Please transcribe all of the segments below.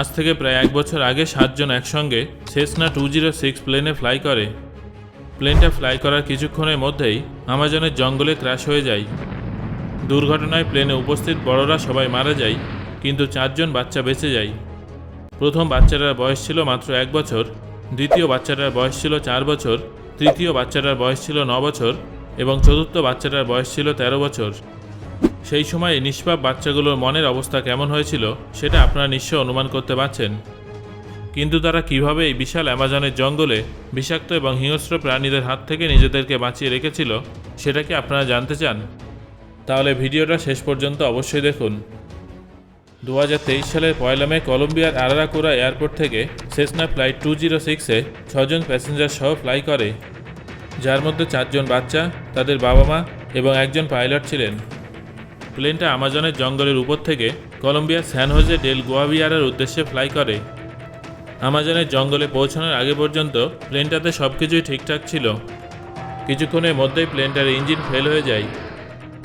আজ থেকে প্রায় এক বছর আগে সাতজন একসঙ্গে সেসনা টু জিরো সিক্স প্লেনে ফ্লাই করে। প্লেনটা ফ্লাই করার কিছুক্ষণের মধ্যেই আমাজনের জঙ্গলে ক্র্যাশ হয়ে যায়। দুর্ঘটনায় প্লেনে উপস্থিত বড়রা সবাই মারা যায়, কিন্তু চারজন বাচ্চা বেঁচে যায়। প্রথম বাচ্চাটার বয়স ছিল মাত্র এক বছর, দ্বিতীয় বাচ্চাটার বয়স ছিল চার বছর, তৃতীয় বাচ্চাটার বয়স ছিল ন বছর এবং চতুর্থ বাচ্চাটার বয়স ছিল তেরো বছর। সেই সময় নিষ্পাপ বাচ্চাগুলোর মনের অবস্থা কেমন হয়েছিল, সেটা আপনারা নিশ্চয় অনুমান করতে পারছেন। কিন্তু তারা কীভাবে এই বিশাল অ্যামাজনের জঙ্গলে বিষাক্ত এবং হিংস্র প্রাণীদের হাত থেকে নিজেদেরকে বাঁচিয়ে রেখেছিল, সেটা কি আপনারা জানতে চান? তাহলে ভিডিওটা শেষ পর্যন্ত অবশ্যই দেখুন। দু হাজার তেইশ সালের পয়লা মে কলম্বিয়ার আরারাকুরা এয়ারপোর্ট থেকে সেসনা ফ্লাইট টু জিরো সিক্সে ছজন প্যাসেঞ্জার সহ ফ্লাই করে, যার মধ্যে চারজন বাচ্চা, তাদের বাবা মা এবং একজন পাইলট ছিলেন। প্লেনটা আমাজনের জঙ্গলের উপর থেকে কলম্বিয়ার স্যান হোজে ডেল গোয়াভিয়ারের উদ্দেশ্যে ফ্লাই করে। আমাজনের জঙ্গলে পৌঁছানোর আগে পর্যন্ত প্লেনটাতে সব কিছুই ঠিকঠাক ছিল। কিছুক্ষণের মধ্যেই প্লেনটার ইঞ্জিন ফেল হয়ে যায়।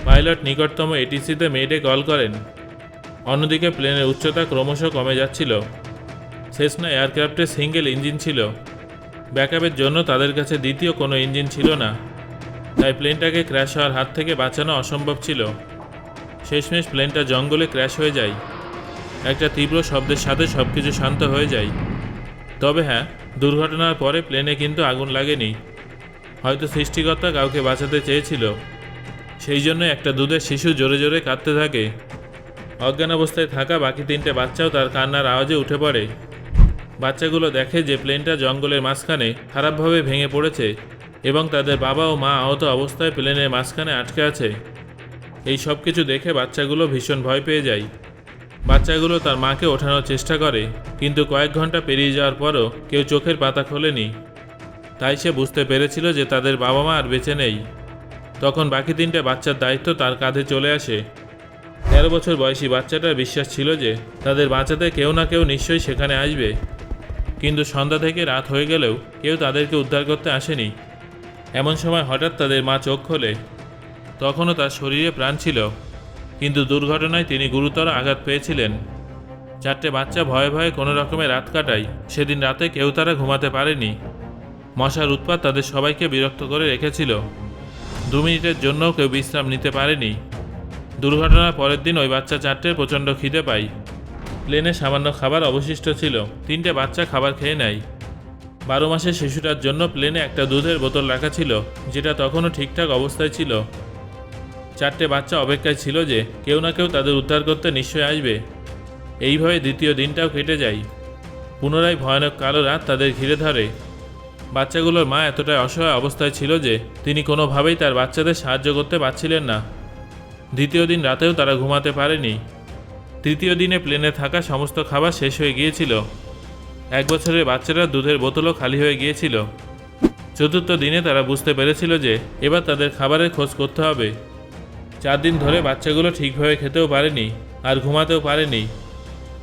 পাইলট নিকটতম এটিসিতে মেয়েডে কল করেন। অন্যদিকে প্লেনের উচ্চতা ক্রমশ কমে যাচ্ছিল। সেসনা এয়ারক্রাফটে সিঙ্গেল ইঞ্জিন ছিল। ব্যাকআপের জন্য তাদের কাছে দ্বিতীয় কোনো ইঞ্জিন ছিল না। তাই প্লেনটাকে ক্র্যাশ হওয়ার হাত থেকে বাঁচানো অসম্ভব ছিল। শেষমেশ প্লেনটা জঙ্গলে ক্র্যাশ হয়ে যায়। একটা তীব্র শব্দের সাথে সব কিছু শান্ত হয়ে যায়। তবে হ্যাঁ দুর্ঘটনার পরে প্লেনে কিন্তু আগুন লাগেনি। হয়তো সৃষ্টিকর্তা কাউকে বাঁচাতে চেয়েছিল। সেই জন্য একটা দুধের শিশু জোরে জোরে কাঁদতে থাকে। অজ্ঞান অবস্থায় থাকা বাকি তিনটে বাচ্চাও তার কান্নার আওয়াজে উঠে পড়ে। বাচ্চাগুলো দেখে যে প্লেনটা জঙ্গলের মাঝখানে খারাপভাবে ভেঙে পড়েছে এবং তাদের বাবা ও মা আহত অবস্থায় প্লেনের মাঝখানে আটকে আছে। এই সব কিছু দেখে বাচ্চাগুলো ভীষণ ভয় পেয়ে যায়। বাচ্চাগুলো তার মাকে ওঠানোর চেষ্টা করে, কিন্তু কয়েক ঘণ্টা পেরিয়ে যাওয়ার পরও কেউ চোখের পাতা খোলেনি। তাই সে বুঝতে পেরেছিল যে তাদের বাবা মা আর বেঁচে নেই। তখন বাকি তিনটে বাচ্চার দায়িত্ব তার কাঁধে চলে আসে। তেরো বছর বয়সী বাচ্চাটার বিশ্বাস ছিল যে তাদের বাঁচাতে কেউ না কেউ নিশ্চয়ই সেখানে আসবে। কিন্তু সন্ধ্যা থেকে রাত হয়ে গেলেও কেউ তাদেরকে উদ্ধার করতে আসেনি। এমন সময় হঠাৎ তাদের মা চোখ খোলে। তখনও তার শরীরে প্রাণ ছিল, কিন্তু দুর্ঘটনায় তিনি গুরুতর আঘাত পেয়েছিলেন। চারটে বাচ্চা ভয়ে ভয়ে কোনো রকমে রাত কাটায়, সেদিন রাতে কেউ তারা ঘুমাতে পারেনি। মশার উৎপাত তাদের সবাইকে বিরক্ত করে রেখেছিল। দু মিনিটের জন্যও কেউ বিশ্রাম নিতে পারেনি। দুর্ঘটনার পরের দিন ওই বাচ্চা চারটের প্রচণ্ড খিদে পায়। প্লেনে সামান্য খাবার অবশিষ্ট ছিল, তিনটে বাচ্চা খাবার খেয়ে নেয়। বারো মাসের শিশুটার জন্য প্লেনে একটা দুধের বোতল রাখা ছিল, যেটা তখনও ঠিকঠাক অবস্থায় ছিল। চারটে বাচ্চা অপেক্ষায় ছিল যে কেউ না কেউ তাদের উদ্ধার করতে নিশ্চয়ই আসবে। এইভাবে দ্বিতীয় দিনটাও কেটে যায়। পুনরায় ভয়ানক কালো রাত তাদের ঘিরে ধরে। বাচ্চাগুলোর মা এতটাই অসহায় অবস্থায় ছিল যে তিনি কোনোভাবেই তার বাচ্চাদের সাহায্য করতে পারছিলেন না। দ্বিতীয় দিন রাতেও তারা ঘুমাতে পারেনি। তৃতীয় দিনে প্লেনে থাকা সমস্ত খাবার শেষ হয়ে গিয়েছিল। এক বছরের বাচ্চারা দুধের বোতলও খালি হয়ে গিয়েছিল। চতুর্থ দিনে তারা বুঝতে পেরেছিল যে এবার তাদের খাবারের খোঁজ করতে হবে। চার দিন ধরে বাচ্চাগুলো ঠিকভাবে খেতেও পারেনি আর ঘুমাতেও পারেনি।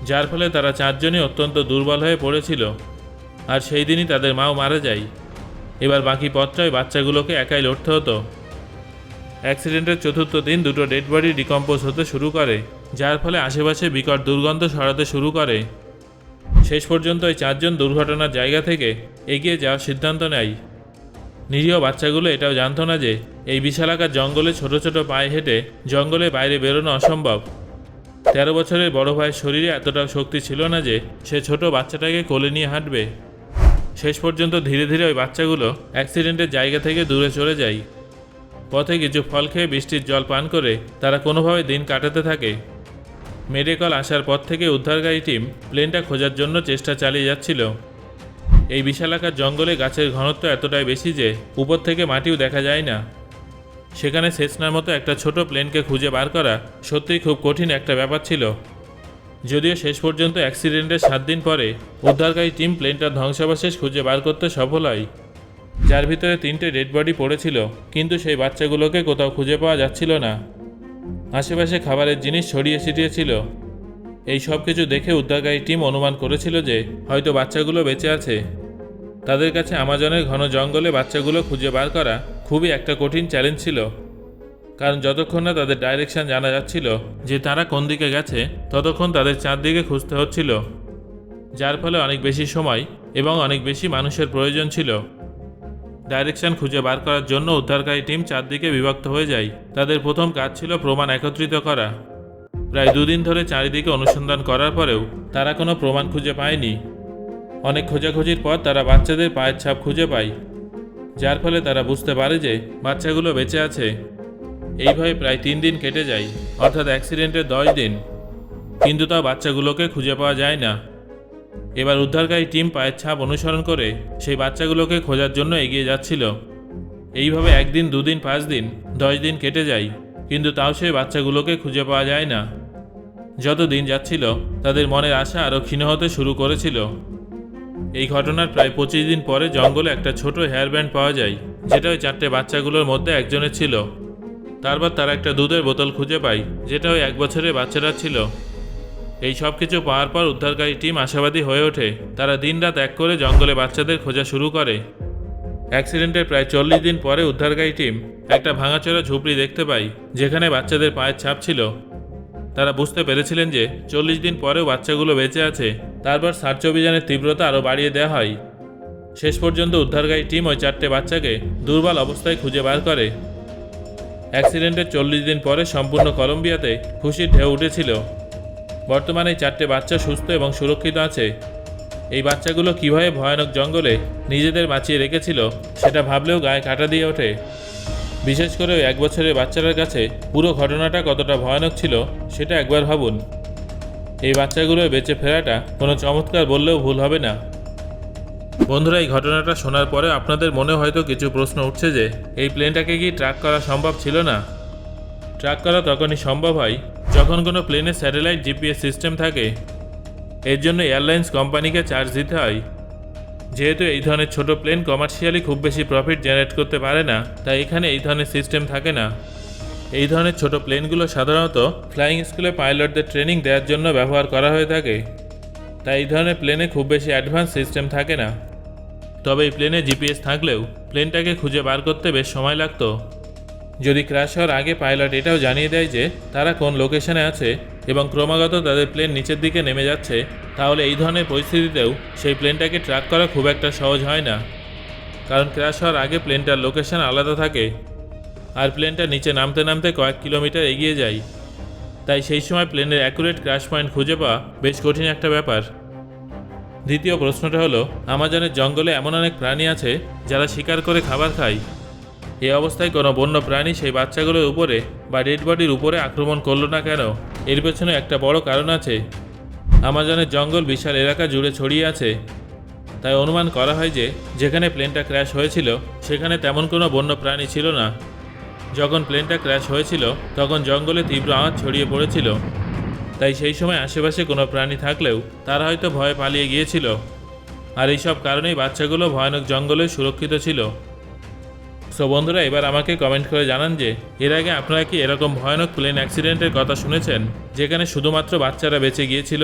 যার ফলে তারা চারজনই অত্যন্ত দুর্বল হয়ে পড়েছিল। আর সেই দিনই তাদের মাও মারা যায়। এবার বাকি পথটাই বাচ্চাগুলোকে একাই লড়তে হতো। অ্যাক্সিডেন্টের চতুর্থ দিন দুটো ডেড বডি ডিকম্পোজ হতে শুরু করে, যার ফলে আশেপাশে বিকট দুর্গন্ধ ছড়াতে শুরু করে। শেষ পর্যন্ত ওই চারজন দুর্ঘটনার জায়গা থেকে এগিয়ে যাওয়ার সিদ্ধান্ত নেয়। নিরীহ বাচ্চাগুলো এটাও জানতো না যে এই বিশালাকার জঙ্গলে ছোট ছোট পায়ে হেঁটে জঙ্গলে বাইরে বেরোনো অসম্ভব। তেরো বছরের বড় ভাইয়ের শরীরে এতটা শক্তি ছিল না যে সে ছোট বাচ্চাটাকে কোলে নিয়ে হাঁটবে। শেষ পর্যন্ত ধীরে ধীরে ওই বাচ্চাগুলো অ্যাক্সিডেন্টের জায়গা থেকে দূরে চলে যায়। পথে কিছু ফল খেয়ে বৃষ্টির জল পান করে তারা কোনোভাবে দিন কাটাতে থাকে। মেডিকল আসার পর থেকে উদ্ধারকারী টিম প্লেনটা খোঁজার জন্য চেষ্টা চালিয়ে যাচ্ছিল। এই বিশালাকার জঙ্গলে গাছের ঘনত্ব এতটাই বেশি যে উপর থেকে মাটিও দেখা যায় না। সেখানে সেসনার মতো একটা ছোট প্লেনকে খুঁজে বার করা সত্যিই খুব কঠিন একটা ব্যাপার ছিল। যদিও শেষ পর্যন্ত অ্যাক্সিডেন্টের সাত দিন পরে উদ্ধারকারী টিম প্লেনটার ধ্বংসাবশেষ খুঁজে বার করতে সফল হয়, যার ভিতরে তিনটে ডেড বডি পড়েছিল, কিন্তু সেই বাচ্চাগুলোকে কোথাও খুঁজে পাওয়া যাচ্ছিল না। আশেপাশে খাবারের জিনিস ছড়িয়ে ছিটিয়ে ছিল এই সব কিছু দেখে উদ্ধারকারী টিম অনুমান করেছিল যে হয়তো বাচ্চাগুলো বেঁচে আছে। তাদের কাছে আমাজনের ঘন জঙ্গলে বাচ্চাগুলো খুঁজে বার করা খুবই একটা কঠিন চ্যালেঞ্জ ছিল। কারণ যতক্ষণ না তাদের ডাইরেকশন জানা যাচ্ছিল যে তারা কোন দিকে গেছে, ততক্ষণ তাদের চারদিকে খুঁজতে হচ্ছিল। যার ফলে অনেক বেশি সময় এবং অনেক বেশি মানুষের প্রয়োজন ছিল। ডাইরেকশন খুঁজে বার করার জন্য উদ্ধারকারী টিম চারদিকে বিভক্ত হয়ে যায়। তাদের প্রথম কাজ ছিল প্রমাণ একত্রিত করা। প্রায় দুদিন ধরে চারিদিকে অনুসন্ধান করার পরেও তারা কোনো প্রমাণ খুঁজে পায়নি। অনেক খোঁজাখুঁজির পর তারা বাচ্চাদের পায়ের ছাপ খুঁজে পায়, যার ফলে তারা বুঝতে পারে যে বাচ্চাগুলো বেঁচে আছে। এইভাবে প্রায় তিন দিন কেটে যায়, অর্থাৎ অ্যাক্সিডেন্টের দশ দিন। কিন্তু তাও বাচ্চাগুলোকে খুঁজে পাওয়া যায় না। এবার উদ্ধারকারী টিম পায়ের ছাপ অনুসরণ করে সেই বাচ্চাগুলোকে খোঁজার জন্য এগিয়ে যাচ্ছিল। এইভাবে একদিন, দুদিন, পাঁচ দিন, দশ দিন কেটে যায়, কিন্তু তাও সেই বাচ্চাগুলোকে খুঁজে পাওয়া যায় না। যত দিন যাচ্ছিল, তাদের মনের আশা আরও ক্ষীণ হতে শুরু করেছিল। এই ঘটনার প্রায় পঁচিশ দিন পরে জঙ্গলে একটা ছোট হেয়ার ব্যান্ড পাওয়া যায়, যেটা ওই চারটে বাচ্চাগুলোর মধ্যে একজনের ছিল। তারপর তারা একটা দুধের বোতল খুঁজে পায়, যেটা ওই এক বছরের বাচ্চারা ছিল। এই সব কিছু পাওয়ার পর উদ্ধারকারী টিম আশাবাদী হয়ে ওঠে, তারা দিনরাত এক করে জঙ্গলে বাচ্চাদের খোঁজা শুরু করে। অ্যাক্সিডেন্টের প্রায় চল্লিশ দিন পরে উদ্ধারকারী টিম একটা ভাঙাচোরা ঝুপড়ি দেখতে পায়, যেখানে বাচ্চাদের পায়ের ছাপ ছিল। তারা বুঝতে পেরেছিলেন যে চল্লিশ দিন পরেও বাচ্চাগুলো বেঁচে আছে। তারপর সার্চ অভিযানের তীব্রতা আরও বাড়িয়ে দেওয়া হয়। শেষ পর্যন্ত উদ্ধারকারী টিম ওই চারটে বাচ্চাকে দুর্বল অবস্থায় খুঁজে বার করে। অ্যাক্সিডেন্টের চল্লিশ দিন পরে সম্পূর্ণ কলম্বিয়াতে খুশির ঢেউ উঠেছিল। বর্তমানে এই চারটে বাচ্চা সুস্থ এবং সুরক্ষিত আছে। এই বাচ্চাগুলো কীভাবে ভয়ানক জঙ্গলে নিজেদের বাঁচিয়ে রেখেছিল, সেটা ভাবলেও গায়ে কাটা দিয়ে ওঠে। বিশেষ করে এক বছরের বাচ্চাটার কাছে পুরো ঘটনাটা কতটা ভয়ানক ছিল, সেটা একবার ভাবুন। এই বাচ্চাগুলোর বেঁচে ফেরাটা কোনো চমৎকার বললেও ভুল হবে না। বন্ধুরা, এই ঘটনাটা শোনার পরে আপনাদের মনে হয়তো কিছু প্রশ্ন উঠছে যে, এই প্লেনটাকে কি ট্র্যাক করা সম্ভব ছিল না? ট্র্যাক করা তখনই সম্ভব হয় যখন কোনো প্লেনে স্যাটেলাইট জিপিএস সিস্টেম থাকে। এর জন্য এয়ারলাইন্স কোম্পানিকে চার্জ দিতে হয়। যেহেতু এই ধরনের ছোট প্লেন কমার্শিয়ালি খুব বেশি প্রফিট জেনারেট করতে পারে না, তাই এখানে এই ধরনের সিস্টেম থাকে না। এই ধরনের ছোট প্লেনগুলো সাধারণত ফ্লাইং স্কুলে পাইলটদের ট্রেনিং দেওয়ার জন্য ব্যবহার করা হয়ে থাকে। তাই এই ধরনের প্লেনে খুব বেশি অ্যাডভান্স সিস্টেম থাকে না। তবে এই প্লেনে জিপিএস থাকলেও প্লেনটাকে খুঁজে বার করতে বেশ সময় লাগতো। যদি ক্র্যাশ হওয়ার আগে পাইলট এটাও জানিয়ে দেয় যে তারা কোন লোকেশনে আছে এবং ক্রমাগত তাদের প্লেন নিচের দিকে নেমে যাচ্ছে, তাহলে এই ধরনের পরিস্থিতিতেও সেই প্লেনটাকে ট্র্যাক করা খুব একটা সহজ হয় না। কারণ ক্র্যাশ হওয়ার আগে প্লেনটার লোকেশন আলাদা থাকে, আর প্লেনটা নিচে নামতে নামতে কয়েক কিলোমিটার এগিয়ে যায়। তাই সেই সময় প্লেনের অ্যাকুরেট ক্র্যাশ পয়েন্ট খুঁজে পাওয়া বেশ কঠিন একটা ব্যাপার। দ্বিতীয় প্রশ্নটা হলো, আমাজনের জঙ্গলে এমন অনেক প্রাণী আছে যারা শিকার করে খাবার খায়। এই অবস্থায় কোনো বন্য প্রাণী সেই বাচ্চাগুলোর উপরে বা ডেড বডির উপরে আক্রমণ করল না কেন? এর পেছনে একটা বড় কারণ আছে। আমাজনের জঙ্গল বিশাল এলাকা জুড়ে ছড়িয়ে আছে। তাই অনুমান করা হয় যে, যেখানে প্লেনটা ক্র্যাশ হয়েছিল, সেখানে তেমন কোনো বন্য প্রাণী ছিল না। যখন প্লেনটা ক্র্যাশ হয়েছিল, তখন জঙ্গলে তীব্র আওয়াজ ছড়িয়ে পড়েছিল। তাই সেই সময় আশেপাশে কোনো প্রাণী থাকলেও, তারা হয়তো ভয়ে পালিয়ে গিয়েছিল। আর এইসব কারণেই বাচ্চাগুলো ভয়ানক জঙ্গলে সুরক্ষিত ছিল। সো বন্ধুরা, এবার আমাকে কমেন্ট করে জানান যে, এর আগে আপনারা কি এরকম ভয়ানক প্লেন অ্যাক্সিডেন্টের কথা শুনেছেন, যেখানে শুধুমাত্র বাচ্চারা বেঁচে গিয়েছিল?